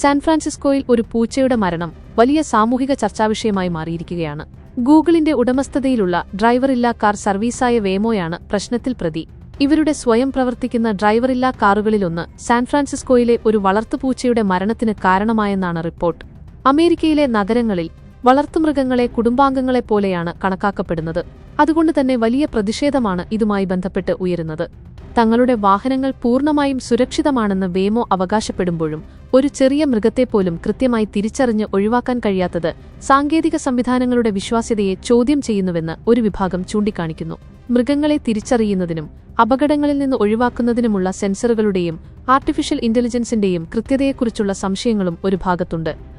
San ഫ്രാൻസിസ്കോയിൽ ഒരു പൂച്ചയുടെ മരണം വലിയ സാമൂഹിക ചർച്ചാവിഷയമായി മാറിയിരിക്കുകയാണ്. ഗൂഗിളിന്റെ ഉടമസ്ഥതയിലുള്ള ഡ്രൈവറില്ലാ കാർ സർവീസായ വേമോയാണ് പ്രശ്നത്തിൽ പ്രതി. ഇവരുടെ സ്വയം പ്രവർത്തിക്കുന്ന ഡ്രൈവറില്ലാ കാറുകളിലൊന്ന് സാൻ ഫ്രാൻസിസ്കോയിലെ ഒരു വളർത്തുപൂച്ചയുടെ മരണത്തിന് കാരണമായെന്നാണ് റിപ്പോർട്ട്. അമേരിക്കയിലെ നഗരങ്ങളിൽ വളർത്തുമൃഗങ്ങളെ കുടുംബാംഗങ്ങളെപ്പോലെയാണ് കണക്കാക്കപ്പെടുന്നത്. അതുകൊണ്ട് തന്നെ വലിയ പ്രതിഷേധമാണ് ഇതുമായി ബന്ധപ്പെട്ട് ഉയരുന്നത്. തങ്ങളുടെ വാഹനങ്ങൾ പൂർണമായും സുരക്ഷിതമാണെന്ന് വേമോ അവകാശപ്പെടുമ്പോഴും ഒരു ചെറിയ മൃഗത്തെപ്പോലും കൃത്യമായി തിരിച്ചറിഞ്ഞ് ഒഴിവാക്കാൻ കഴിയാത്തത് സാങ്കേതിക സംവിധാനങ്ങളുടെ വിശ്വാസ്യതയെ ചോദ്യം ചെയ്യുന്നുവെന്ന് ഒരു വിഭാഗം ചൂണ്ടിക്കാണിക്കുന്നു. മൃഗങ്ങളെ തിരിച്ചറിയുന്നതിനും അപകടങ്ങളിൽ നിന്ന് ഒഴിവാക്കുന്നതിനുമുള്ള സെൻസറുകളുടെയും ആർട്ടിഫിഷ്യൽ ഇന്റലിജൻസിന്റെയും കൃത്യതയെക്കുറിച്ചുള്ള സംശയങ്ങളും ഒരു ഭാഗത്തുണ്ട്.